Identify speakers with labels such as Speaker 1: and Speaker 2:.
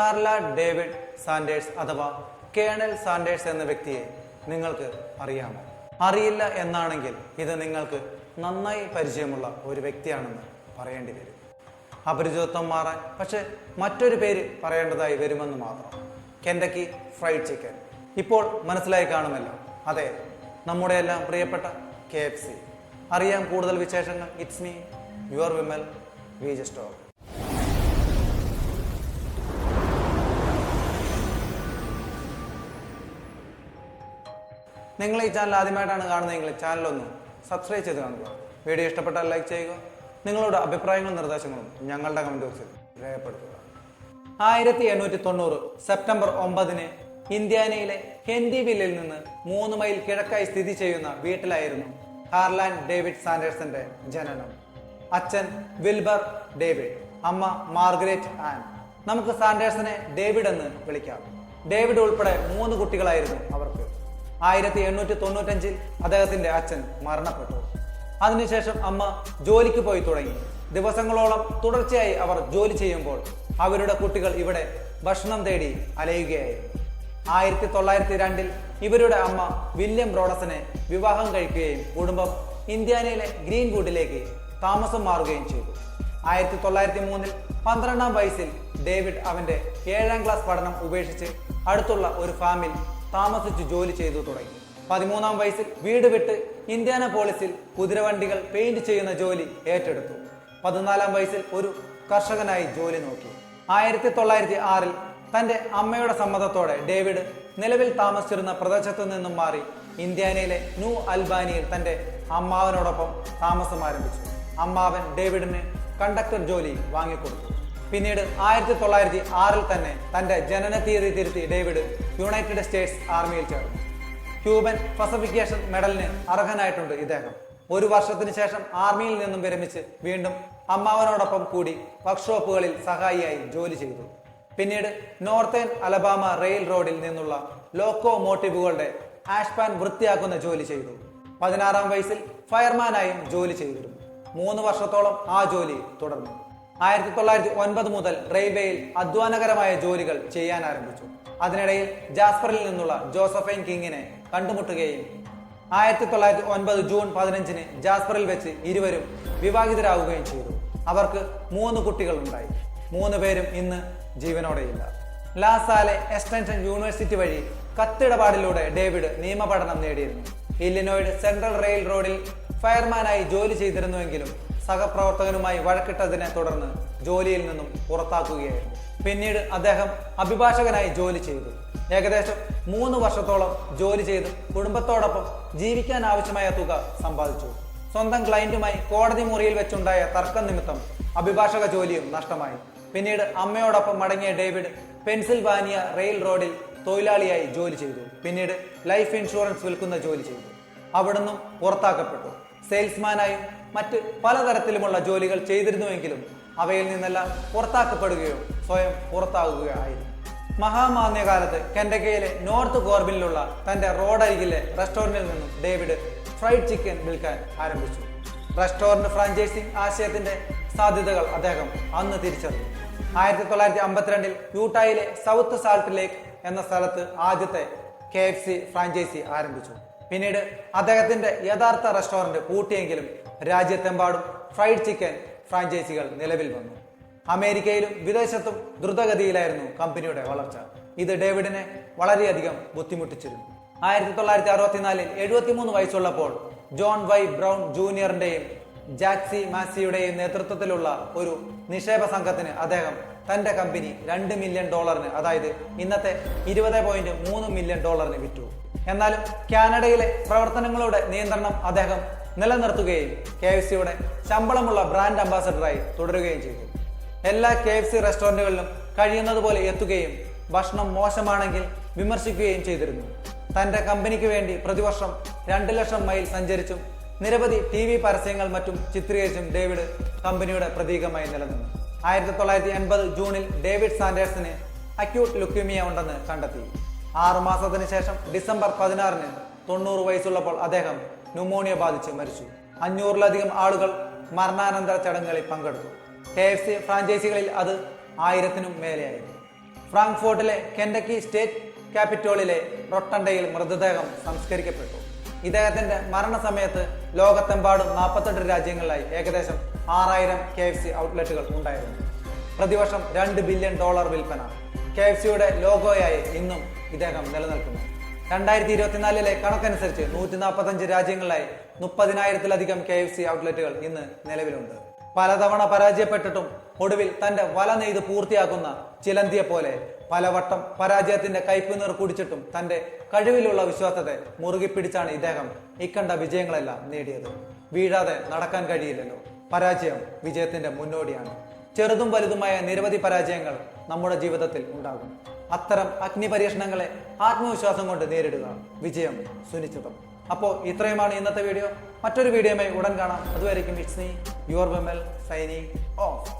Speaker 1: ഹാർല David Sanders അഥവാ colonel Sanders എന്ന വ്യക്തിയെ നിങ്ങൾക്ക് അറിയാമോ? അറിയില്ല എന്നാണെങ്കിൽ ഇത് നിങ്ങൾക്ക് നന്നായി പരിചയമുള്ള ഒരു വ്യക്തിയാണെന്ന് പറയേണ്ടി വരും. അപരിചിതത്വം മാറാൻ പക്ഷെ മറ്റൊരു പേര് പറയേണ്ടതായി വരുമെന്ന് മാത്രം. കെൻഡക്കി ഫ്രൈഡ് ചിക്കൻ ഇപ്പോൾ മനസ്സിലായി കാണുമല്ലോ. അതെ നമ്മുടെ എല്ലാം പ്രിയപ്പെട്ട കെ എഫ് സി. അറിയാം കൂടുതൽ വിശേഷങ്ങൾ. It's me your Vimal V just നിങ്ങൾ ഈ ചാനൽ ആദ്യമായിട്ടാണ് കാണുന്നതെങ്കിൽ ചാനലൊന്ന് സബ്സ്ക്രൈബ് ചെയ്ത് കാണുക. വീഡിയോ ഇഷ്ടപ്പെട്ടാൽ ലൈക്ക് ചെയ്യുക. നിങ്ങളുടെ അഭിപ്രായങ്ങളും നിർദ്ദേശങ്ങളും ഞങ്ങളുടെ കമന്റ് ബോക്സിൽ രേഖപ്പെടുത്തുക. ആയിരത്തി എണ്ണൂറ്റി തൊണ്ണൂറ് സെപ്റ്റംബർ ഒമ്പതിന് ഇന്ത്യാനയിലെ ഹെൻഡിവില്ലിൽ നിന്ന് മൂന്ന് മൈൽ കിഴക്കായി സ്ഥിതി ചെയ്യുന്ന വീട്ടിലായിരുന്നു ഹാർലാൻ ഡേവിഡ് സാൻഡേഴ്സന്റെ ജനനം. അച്ഛൻ വിൽബർ ഡേവിഡ് അമ്മ മാർഗരറ്റ് ആൻ നമുക്ക് സാൻഡേഴ്സനെ ഡേവിഡ് എന്ന് വിളിക്കാം. ഡേവിഡ് ഉൾപ്പെടെ മൂന്ന് കുട്ടികളായിരുന്നു അവർക്ക് ആയിരത്തി എണ്ണൂറ്റി തൊണ്ണൂറ്റഞ്ചിൽ അദ്ദേഹത്തിന്റെ അച്ഛൻ മരണപ്പെട്ടു. അതിനുശേഷം അമ്മ ജോലിക്ക് പോയി തുടങ്ങി. ദിവസങ്ങളോളം തുടർച്ചയായി അവർ ജോലി ചെയ്യുമ്പോൾ അവരുടെ കുട്ടികൾ ഇവിടെ ഭക്ഷണം തേടി അലയുകയായിരുന്നു ആയിരത്തി തൊള്ളായിരത്തി രണ്ടിൽ ഇവരുടെ അമ്മ വില്യം ബ്രോഡസിനെ വിവാഹം കഴിക്കുകയും കുടുംബം ഇന്ത്യാനയിലെ ഗ്രീൻവുഡിലേക്ക് താമസം മാറുകയും ചെയ്തു. ആയിരത്തി തൊള്ളായിരത്തി മൂന്നിൽ പന്ത്രണ്ടാം വയസ്സിൽ ഡേവിഡ് അവന്റെ ഏഴാം ക്ലാസ് പഠനം ഉപേക്ഷിച്ച് അടുത്തുള്ള ഒരു ഫാമിൽ താമസിച്ച് ജോലി ചെയ്തു തുടങ്ങി. പതിമൂന്നാം വയസ്സിൽ വീട് വിട്ട് ഇന്ത്യാന പോളിസിൽ കുതിരവണ്ടികൾ പെയിന്റ് ചെയ്യുന്ന ജോലി ഏറ്റെടുത്തു. പതിനാലാം വയസ്സിൽ ഒരു കർഷകനായി ജോലി നോക്കി. ആയിരത്തി തൊള്ളായിരത്തി ആറിൽ തന്റെ അമ്മയുടെ സമ്മതത്തോടെ ഡേവിഡ് നിലവിൽ താമസിച്ചിരുന്ന പ്രദേശത്തു നിന്നും മാറി ഇന്ത്യാനയിലെ ന്യൂ അൽബാനിയിൽ തന്റെ അമ്മാവനോടൊപ്പം താമസം ആരംഭിച്ചു അമ്മാവൻ ഡേവിഡിന് കണ്ടക്ടർ ജോലി വാങ്ങിക്കൊടുത്തു. പിന്നീട് ആയിരത്തി തൊള്ളായിരത്തി ആറിൽ തന്നെ തന്റെ ജനന തീയതി തിരുത്തി ഡേവിഡ് യുണൈറ്റഡ് സ്റ്റേറ്റ്സ് ആർമിയിൽ ചേർന്നു. ക്യൂബൻ പസഫിക്കേഷൻ മെഡലിന് അർഹനായിട്ടുണ്ട് ഇദ്ദേഹം. ഒരു വർഷത്തിന് ശേഷം ആർമിയിൽ നിന്നും വിരമിച്ച് വീണ്ടും അമ്മാവനോടൊപ്പം കൂടി വർക്ക്ഷോപ്പുകളിൽ സഹായിയായി ജോലി ചെയ്തു. പിന്നീട് നോർത്തേൺ അലബാമ റെയിൽ റോഡിൽ നിന്നുള്ള ലോക്കോ മോട്ടീവുകളുടെ ആഷ്പാൻ വൃത്തിയാക്കുന്ന ജോലി ചെയ്തു. പതിനാറാം വയസ്സിൽ ഫയർമാനായും ജോലി ചെയ്തിരുന്നു. മൂന്ന് വർഷത്തോളം ആ ജോലി തുടർന്നു. ആയിരത്തി തൊള്ളായിരത്തി ഒൻപത് മുതൽ റെയിൽവേയിൽ അധ്വാനകരമായ ജോലികൾ ചെയ്യാൻ ആരംഭിച്ചു. അതിനിടയിൽ ജാസ്പറിൽ നിന്നുള്ള ജോസഫൈൻ കിങ്ങിനെ കണ്ടുമുട്ടുകയും ആയിരത്തി തൊള്ളായിരത്തി ഒൻപത് ജൂൺ പതിനഞ്ചിന് ജാസ്പറിൽ വെച്ച് ഇരുവരും വിവാഹിതരാകുകയും ചെയ്തു. അവർക്ക് മൂന്ന് കുട്ടികൾ ഉണ്ടായി മൂന്ന് പേരും ഇന്ന് ജീവനോടെയില്ല. ലാസാലെ എസ്റ്റൻഷൻ യൂണിവേഴ്സിറ്റി വഴി കത്തിടപാടിലൂടെ ഡേവിഡ് നിയമപഠനം നേടിയിരുന്നു. ഇല്ലിനോയിഡ് സെൻട്രൽ റെയിൽ റോഡിൽ ഫയർമാനായി ജോലി ചെയ്തിരുന്നുവെങ്കിലും സഹപ്രവർത്തകനുമായി വഴക്കിട്ടതിനെ തുടർന്ന് ജോലിയിൽ നിന്നും പുറത്താക്കുകയായിരുന്നു. പിന്നീട് അദ്ദേഹം അഭിഭാഷകനായി ജോലി ചെയ്തു. ഏകദേശം മൂന്ന് വർഷത്തോളം ജോലി ചെയ്ത് കുടുംബത്തോടൊപ്പം ജീവിക്കാൻ ആവശ്യമായ തുക സമ്പാദിച്ചു. സ്വന്തം ക്ലയന്റുമായി കോടതി മുറിയിൽ വെച്ചുണ്ടായ തർക്കം നിമിത്തം അഭിഭാഷക ജോലിയും നഷ്ടമായി. പിന്നീട് അമ്മയോടൊപ്പം മടങ്ങിയ ഡേവിഡ് പെൻസിൽവാനിയ റെയിൽ റോഡിൽ തൊഴിലാളിയായി ജോലി ചെയ്തു. പിന്നീട് ലൈഫ് ഇൻഷുറൻസ് വിൽക്കുന്ന ജോലി ചെയ്തു. അവിടുന്നും പുറത്താക്കപ്പെട്ടു. സെയിൽസ്മാനായും മറ്റ് പലതരത്തിലുമുള്ള ജോലികൾ ചെയ്തിരുന്നുവെങ്കിലും അവയിൽ നിന്നെല്ലാം പുറത്താക്കപ്പെടുകയോ സ്വയം പുറത്താകുകയോ ആയിരുന്നു മഹാമാന്യകാലത്ത് കെൻഡക്കയിലെ നോർത്ത് കോർബിനിലുള്ള തന്റെ റോഡരികിലെ റെസ്റ്റോറന്റിൽ നിന്നും ഡേവിഡ് ഫ്രൈഡ് ചിക്കൻ വിൽക്കാൻ ആരംഭിച്ചു. റെസ്റ്റോറന്റ് ഫ്രാഞ്ചൈസിംഗ് ആശയത്തിന്റെ സാധ്യതകൾ അദ്ദേഹം അന്ന് തിരിച്ചറിഞ്ഞു. ആയിരത്തി തൊള്ളായിരത്തി അമ്പത്തിരണ്ടിൽ യൂട്ടായിലെ സൗത്ത് സാൾട്ട് ലേക്ക് എന്ന സ്ഥലത്ത് ആദ്യത്തെ കെ എഫ് സി ഫ്രാഞ്ചൈസി ആരംഭിച്ചു. പിന്നീട് അദ്ദേഹത്തിന്റെ യഥാർത്ഥ റെസ്റ്റോറന്റ് പൂട്ടിയെങ്കിലും രാജ്യത്തെമ്പാടും ഫ്രൈഡ് ചിക്കൻ ഫ്രാഞ്ചൈസികൾ നിലവിൽ വന്നു. അമേരിക്കയിലും വിദേശത്തും ദ്രുതഗതിയിലായിരുന്നു കമ്പനിയുടെ വളർച്ച. ഇത് ഡേവിഡിനെ വളരെയധികം ബുദ്ധിമുട്ടിച്ചിരുന്നു. ആയിരത്തി തൊള്ളായിരത്തി അറുപത്തിനാലിൽ എഴുപത്തിമൂന്ന് വയസ്സുള്ളപ്പോൾ ജോൺ വൈ ബ്രൗൺ ജൂനിയറിന്റെയും ജാക്സി മാസിയുടെയും നേതൃത്വത്തിലുള്ള ഒരു നിക്ഷേപ സംഘത്തിന് അദ്ദേഹം തന്റെ കമ്പനി രണ്ട് മില്യൺ ഡോളറിന് അതായത് ഇന്നത്തെ ഇരുപത് പോയിന്റ് മൂന്ന് മില്യൺ ഡോളറിന് വിറ്റു. എന്നാലും കാനഡയിലെ പ്രവർത്തനങ്ങളുടെ നിയന്ത്രണം അദ്ദേഹം നിലനിർത്തുകയും കെ എഫ് സിയുടെ ശമ്പളമുള്ള ബ്രാൻഡ് അംബാസഡറായി തുടരുകയും ചെയ്തു. എല്ലാ കെ എഫ് സി റെസ്റ്റോറന്റുകളിലും കഴിയുന്നതുപോലെ എത്തുകയും ഭക്ഷണം മോശമാണെങ്കിൽ വിമർശിക്കുകയും ചെയ്തിരുന്നു. തന്റെ കമ്പനിക്ക് വേണ്ടി പ്രതിവർഷം രണ്ട് ലക്ഷം മൈൽ സഞ്ചരിച്ചും നിരവധി ടി വി പരസ്യങ്ങൾ മറ്റും ചിത്രീകരിച്ചും ഡേവിഡ് കമ്പനിയുടെ പ്രതീകമായി നിലനിന്നു. ആയിരത്തി തൊള്ളായിരത്തി എൺപത് ജൂണിൽ ഡേവിഡ് സാൻഡേഴ്സിന് അക്യൂട്ട് ലുക്യൂമിയ ഉണ്ടെന്ന് കണ്ടെത്തി. ആറു മാസത്തിന് ശേഷം ഡിസംബർ പതിനാറിന് തൊണ്ണൂറ് വയസ്സുള്ളപ്പോൾ അദ്ദേഹം ന്യൂമോണിയ ബാധിച്ച് മരിച്ചു. അഞ്ഞൂറിലധികം ആളുകൾ മരണാനന്തര ചടങ്ങുകളിൽ പങ്കെടുത്തു. കെ എഫ് സി ഫ്രാഞ്ചൈസികളിൽ അത് ആയിരത്തിനും മേലെയായിരുന്നു. ഫ്രാങ്ക്ഫോർട്ടിലെ കെൻഡക്കി സ്റ്റേറ്റ് ക്യാപിറ്റോളിലെ റൊട്ടണ്ടയിൽ മൃതദേഹം സംസ്കരിക്കപ്പെട്ടു. ഇദ്ദേഹത്തിന്റെ മരണസമയത്ത് ലോകത്തെമ്പാടും നാൽപ്പത്തെട്ട് രാജ്യങ്ങളിലായി ഏകദേശം ആറായിരം കെ എഫ് സി ഔട്ട്ലെറ്റുകൾ ഉണ്ടായിരുന്നു. പ്രതിവർഷം രണ്ട് ബില്യൺ ഡോളർ വിൽപ്പന കെ എഫ് സിയുടെ ലോഗോയായി ഇന്നും ഇദ്ദേഹം നിലനിൽക്കുന്നു. രണ്ടായിരത്തി ഇരുപത്തിനാലിലെ കണക്കനുസരിച്ച് നൂറ്റി നാൽപ്പത്തഞ്ച് രാജ്യങ്ങളിലായി മുപ്പതിനായിരത്തിലധികം കെ എഫ് സി ഔട്ട്ലെറ്റുകൾ ഇന്ന് നിലവിലുണ്ട്. പലതവണ പരാജയപ്പെട്ടിട്ടും ഒടുവിൽ തന്റെ വല നെയ്ത് പൂർത്തിയാക്കുന്ന ചിലന്തിയെ പോലെ പലവട്ടം പരാജയത്തിന്റെ കൈപ്പുനീർ കുടിച്ചിട്ടും തന്റെ കഴിവിലുള്ള വിശ്വാസത്തെ മുറുകി പിടിച്ചാണ് ഇദ്ദേഹം ഇക്കണ്ട വിജയങ്ങളെല്ലാം നേടിയത്. വീഴാതെ നടക്കാൻ കഴിയില്ലല്ലോ. പരാജയം വിജയത്തിന്റെ മുന്നോടിയാണ്. ചെറുതും വലുതുമായ നിരവധി പരാജയങ്ങൾ നമ്മുടെ ജീവിതത്തിൽ ഉണ്ടാകും. അത്തരം അഗ്നിപരീക്ഷണങ്ങളെ ആത്മവിശ്വാസം കൊണ്ട് നേരിടുക വിജയം സുനിശ്ചിതം. അപ്പോൾ ഇത്രയുമാണ് ഇന്നത്തെ വീഡിയോ. മറ്റൊരു വീഡിയോയുമായി ഉടൻ കാണാം. അതുവരെയും it's me your Vimal signing off